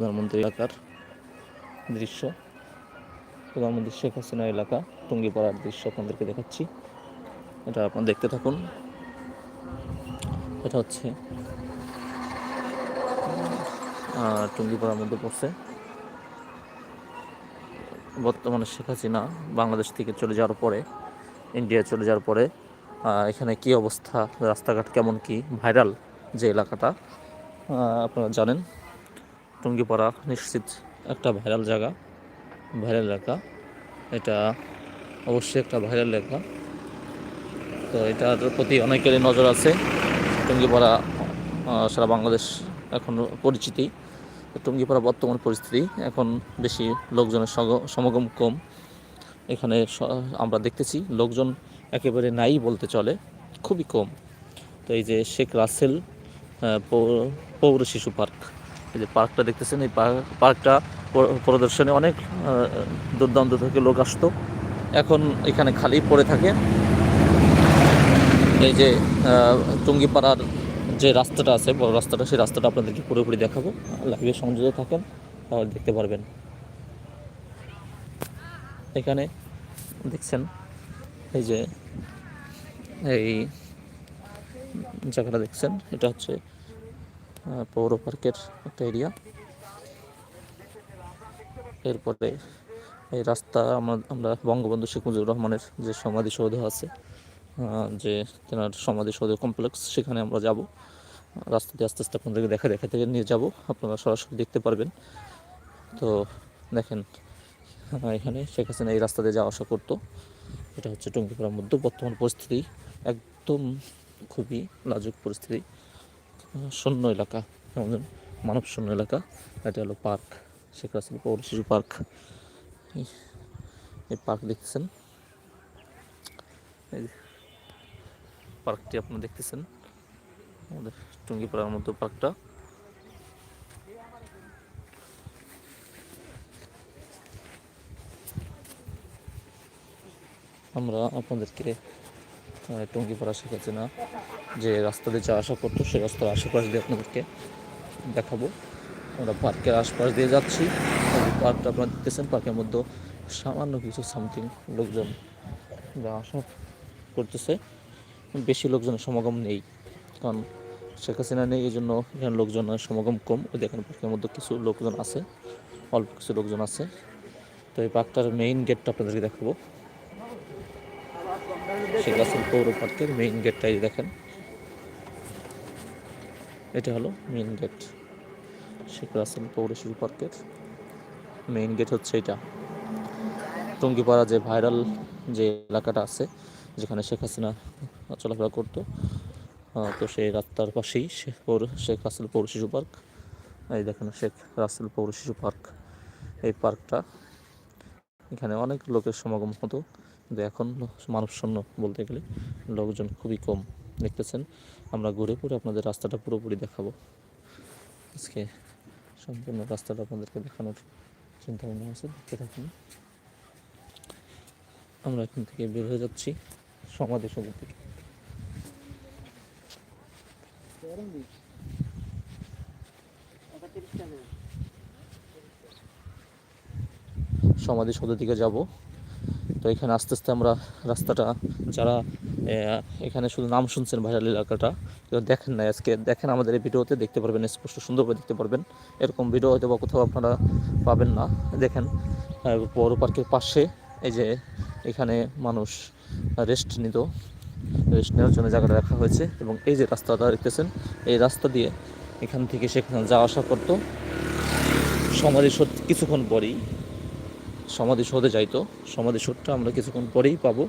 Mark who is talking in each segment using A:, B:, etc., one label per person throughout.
A: প্রধানমন্ত্রী এলাকার দৃশ্য, প্রধানমন্ত্রী শেখ হাসিনা এলাকা, টুঙ্গিপাড়ার দৃশ্য আপনাদেরকে দেখাচ্ছি। এটা আপনারা দেখতে থাকুন। এটা হচ্ছে টুঙ্গিপাড়ার মধ্যে পড়ছে। বর্তমানে শেখ হাসিনা বাংলাদেশ থেকে চলে যাওয়ার পরে ইন্ডিয়া চলে যাওয়ার পরে এখানে কি অবস্থা, রাস্তাঘাট কেমন কি, ভাইরাল যে এলাকাটা আপনারা জানেন। টুঙ্গিপাড়া নিশ্চিত একটা ভাইরাল জায়গা ভাইরাল এলাকা। এটা অবশ্যই একটা ভাইরাল এলাকা। তো এটার প্রতি অনেকেরই নজর আছে। টুঙ্গিপাড়া সারা বাংলাদেশ এখন পরিচিতি। টুঙ্গিপাড়া বর্তমান পরিস্থিতি, এখন বেশি লোকজনের সমাগম কম। এখানে আমরা দেখতেছি লোকজন একেবারে নাই বলতে চলে, খুবই কম। তো এই যে শেখ রাসেল পৌর শিশু পার্ক। এই যে পার্কটা দেখতেছেন, এই পার্ক- পার্কটা প্রদর্শনে অনেক দুর্দান্ত থেকে লোক আসতো। এখন এখানে খালি পড়ে থাকে। এই যে টুঙ্গিপাড়ার যে রাস্তাটা আছে, বড় রাস্তাটা, সেই রাস্তাটা আপনাদেরকে পুরোপুরি দেখাবো। লাইভে সংযোগে থাকেন, তাহলে দেখতে পারবেন। এখানে দেখছেন, এই যে, এই জায়গাটা দেখছেন, এটা হচ্ছে পৌর পার্কের একটা এরিয়া এরপরে এই রাস্তা আমরা বঙ্গবন্ধু শেখ মুজিবুর রহমানের যে সমাধিসৌধ আছে যে তেনার সমাধিসৌধ কমপ্লেক্স সেখানে আমরা যাব। রাস্তা দিয়ে আস্তে আস্তে আপনাদেরকে দেখা দেখা থেকে নিয়ে যাব। আপনারা সরাসরি দেখতে পারবেন। তো দেখেন এখানে শেখ হাসিনা এই রাস্তা দিয়ে যাওয়া আসা করতো। এটা হচ্ছে টুঙ্গিপাড়ার মধ্যে বর্তমান পরিস্থিতি। একদম খুবই লাজুক পরিস্থিতি। শূন্য এলাকা, আমাদের মানব শূন্য এলাকা। এটা হলো পার্ক, শেখ রাসেল পৌর শিশু পার্ক। এই- পার্ক দেখতেছেন। এই পার্কটি আপনারা দেখতেছেন। আমাদের টুঙ্গিপাড়ার মধ্যে পার্কটা। আমরা আপনাদেরকে টুঙ্গিপাড়া শেখাচ্ছি না যে রাস্তা দিয়ে যা আসা করতো, সেই রাস্তার আশেপাশ দিয়ে আপনাদেরকে দেখাবো। আমরা পার্কের আশপাশ দিয়ে যাচ্ছি। পার্কটা আপনারা দেখতেছেন, পার্কের মধ্যে সামান্য কিছু সামথিং লোকজন যা আসা করতেছে। বেশি লোকজনের সমাগম নেই, কারণ শেখ হাসিনা নেই, এই জন্য এখানে লোকজনের সমাগম কম। ওই দেখেন পার্কের মধ্যে কিছু লোকজন আছে, অল্প কিছু লোকজন আছে। তো এই পার্কটার মেইন গেটটা আপনাদেরকে দেখাবো। শেখ রাসেল পৌর পার্কের মেইন গেটটাই দেখেন। এটা হলো মেইন গেট শেখ রাসেল পৌর শিশু পার্কের মেইন গেট হচ্ছে এটা। টুঙ্গিপাড়া যে ভাইরাল যে এলাকাটা আছে, যেখানে শেখ হাসিনা চলাফেরা করতো তো সেই রাস্তার পাশেই পৌর শেখ রাসেল পৌর শিশু পার্ক। এই দেখেন শেখ রাসেল পৌর শিশু পার্ক। এই পার্কটা এখানে অনেক লোকের সমাগম হতো। কিন্তু এখন মানব শূন্য বলতে গেলে লোকজন খুবই কম দেখতেছেন। আমরা ঘুরে ঘুরে আপনাদের রাস্তাটা পুরোপুরি দেখাবো। আজকে সম্পূর্ণ রাস্তাটা আপনাদেরকে দেখানোর চিন্তা ভাবনা আছে, দেখতে থাকুন। আমরা এখান থেকে বের হয়ে যাচ্ছি সমাধি সৌধ থেকে সমাধি সৌধের দিকে যাব। তো এখানে আস্তে আস্তে আমরা রাস্তাটা, যারা এখানে শুধু নাম শুনছেন ভাইরাল এলাকাটা কেউ দেখেন না আজকে। দেখেন আমাদের এই ভিডিওতে দেখতে পারবেন, স্পষ্ট সুন্দরভাবে দেখতে পারবেন। এরকম ভিডিও হয়তো বা কোথাও আপনারা পাবেন না। দেখেন বড় পার্কের পাশে এই যে এখানে মানুষ রেস্ট নিত। রেস্ট নেওয়ার জন্য জায়গাটা রাখা হয়েছে এবং এই যে রাস্তাটা দেখতেছেন, এই রাস্তা দিয়ে এখান থেকে সেখানে যাওয়া আসা করতো। সমাধিসৌধ কিছুক্ষণ পরেই। সমাধিসৌধে যাইতো সমাধি সমাধিসৌধটা আমরা কিছুক্ষণ পরেই পাবো।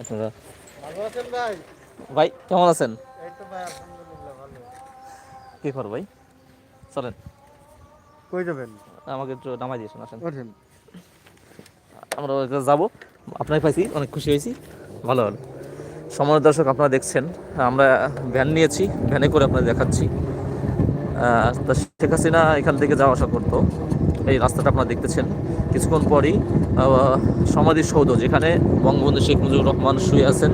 A: আপনারা
B: ভাই
A: কেমন আছেন? কি কর ভাই? চলেন।
B: কই যাবেন?
A: আমাকে একটু নামাই দিয়েছেন আসেন আমরা যাব। আপনার পাইছি অনেক খুশি হয়েছি। ভালো ভালো সময় দর্শক আপনারা দেখছেন আমরা ভ্যান নিয়েছি ভ্যানে করে আপনাদের দেখাচ্ছি। শেখ হাসিনা এখান থেকে যাওয়া আসা করতো। এই রাস্তাটা আপনারা দেখতেছেন। কিছুক্ষণ পরই আহ, সমাধিসৌধ যেখানে বঙ্গবন্ধু শেখ মুজিবুর রহমান শুয়ে আছেন।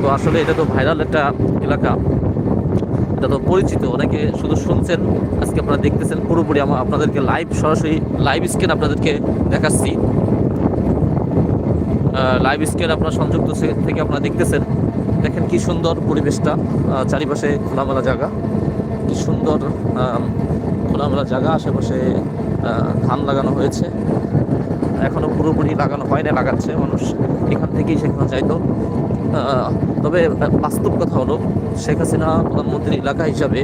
A: তো আসলে এটা তো ভাইরাল একটা এলাকা। এটা তো পরিচিত অনেকে শুধু শুনছেন আজকে আপনারা দেখতেছেন। পুরোপুরি আমার আপনাদেরকে লাইভ সরাসরি লাইভ স্ক্রিন আপনাদেরকে দেখাচ্ছি। লাইভ স্ক্রিন আপনার সংযুক্ত থেকে আপনারা দেখতেছেন। দেখেন কি সুন্দর পরিবেশটা চারিপাশে খোলামেলা জায়গা। কি সুন্দর খোলামেলা জায়গা আশেপাশে ধান লাগানো হয়েছে। এখনও পুরোপুরি লাগানো হয় না লাগাচ্ছে মানুষ। এখান থেকেই সেখানে যাইতো তবে বাস্তব কথা হলো, শেখ হাসিনা প্রধানমন্ত্রী এলাকা হিসাবে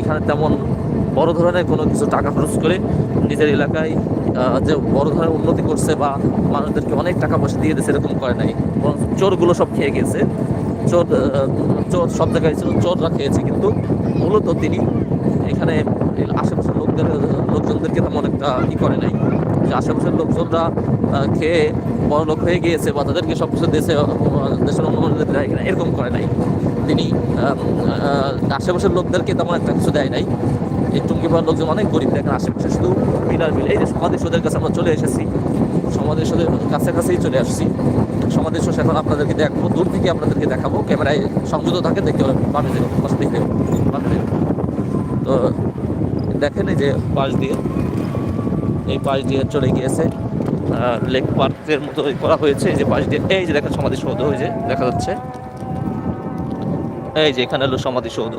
A: এখানে তেমন বড় ধরনের কোনো কিছু টাকা খরচ করে নিজের এলাকায় যে বড় ধরনের উন্নতি করছে বা মানুষদেরকে অনেক টাকা পয়সা দিয়ে দিয়েছে এরকম করে নাই। বরং চোরগুলো সব খেয়ে গেছে। চোর চোর সব জায়গায় ছিল, চোররা খেয়েছে। কিন্তু মূলত তিনি এখানে আশেপাশের লোকদের, লোকজনদেরকে তেমন একটা ই করে নাই। যে আশেপাশের লোকজনরা খেয়ে বড় লোক হয়ে গিয়েছে বা তাদেরকে সব কিছু দেশে দেশের অনুমোদন দেয় কিনা, এরকম করে নাই। তিনি আশেপাশের লোকদেরকে তেমন একটা কিছু দেয় নাই। এই টুঙ্গি পাড়ার লোকজন অনেক গরিব দেখেন আশেপাশে, শুধু মিলার মিল এই যে সমাধি সোদের কাছে আমরা চলে এসেছি সমাধি সোদের কাছাকাছিই চলে আসছি। সোদ এখন আপনাদেরকে দেখব, দূর থেকে আপনাদেরকে দেখাবো। ক্যামেরায় সংযুক্ত থাকে, দেখতে পাবেন। পাশে দেখতে পাবেন। তো দেখেন এই যে পাশ দিয়ে। এই পাশ দিয়ে চলে গিয়েছে। লেক পার্কের মতো করা হয়েছে। এই যে পাশ দিয়ে এই যে দেখেন সমাধিসৌধ ওই যে, দেখা যাচ্ছে। এই যে এখানে হলো সমাধিসৌধ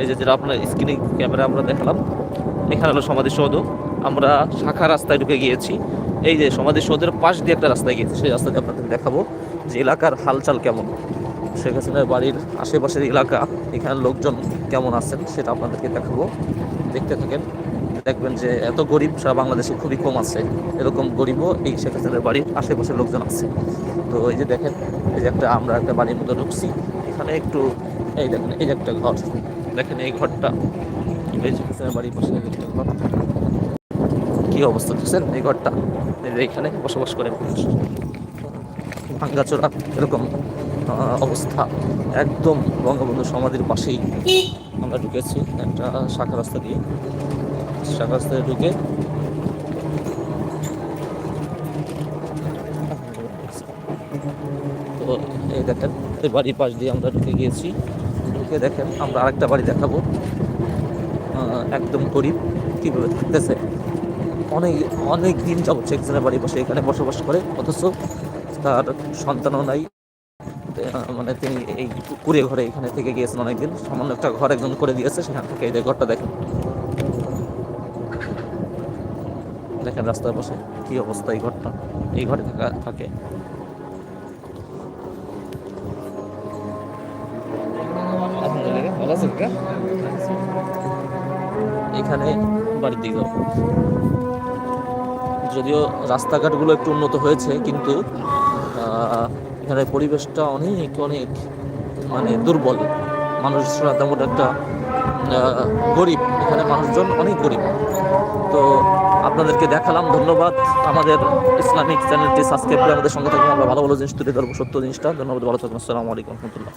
A: এই যে যেটা আপনার স্ক্রিনে ক্যামেরা আমরা দেখালাম, এখানে হলো সমাধিসৌধ আমরা শাখা রাস্তায় ঢুকে গিয়েছি। এই যে সমাধিসৌধের পাশ দিয়ে একটা রাস্তায় গিয়েছি। সেই রাস্তাতে আপনাদের দেখাবো যে এলাকার হালচাল কেমন। শেখ হাসিনার বাড়ির আশেপাশের এলাকা এখানে লোকজন কেমন আছেন সেটা আপনাদেরকে দেখাবো। দেখতে থাকেন। দেখবেন যে এত গরিব, সারা বাংলাদেশে খুবই কম আছে। এরকম গরিবও এই শেখ হাসিনার বাড়ির আশেপাশের লোকজন আছে। তো এই যে দেখেন, এই যে একটা আমরা একটা বাড়ির মতো ঢুকছি। এখানে একটু, এই দেখেন, এই যে একটা ঘর। দেখেন এই ঘরটা। এই শেখ হাসিনার বাড়ির পাশে একটা ঘর। কি অবস্থা দেখছেন? এই ঘরটা। এখানে বসবাস করে ভাঙ্গাচোরা, এরকম। অবস্থা একদম বঙ্গবন্ধু সমাধির পাশেই। আমরা ঢুকেছি একটা শাখা রাস্তা দিয়ে। শাখা রাস্তায় ঢুকে তো এই দেখেন, এই বাড়ির পাশ দিয়ে আমরা ঢুকে গিয়েছি। ঢুকে দেখেন, আমরা আরেকটা বাড়ি দেখাবো। একদম গরিব, কীভাবে থাকতেছে? অনেক অনেক দিন শেখ হাসিনার বাড়ি বসে এখানে বসবাস করে, অথচ তার সন্তানও নাই। মানে তিনি এই কুড়ে ঘরে এখানে থেকে গিয়েছেন অনেকদিন। সামান্য একটা ঘর একজন করে দিয়েছে সেখান থেকে এই যে ঘরটা দেখেন। দেখেন রাস্তার পাশে কি অবস্থা এই ঘরটা। এই ঘরে থাকা থাকে? এখানে বাড়ির দিকে। যদিও রাস্তাঘাটগুলো একটু উন্নত হয়েছে কিন্তু এখানে পরিবেশটা অনেক অনেক মানে দুর্বল। মানুষরা তেমন একটা গরিব। এখানে মানুষজন অনেক গরিব। তো আপনাদেরকে দেখালাম, ধন্যবাদ। আমাদের ইসলামিক চ্যানেলটি সাবস্ক্রাইব করে আমাদের সঙ্গে থাকবেন। আমরা ভালো ভালো জিনিস তুলে ধরবো, সত্য জিনিসটা। ধন্যবাদ, ভালো থাকবেন। আসসালামু আলাইকুম রহমতুল্লাহ।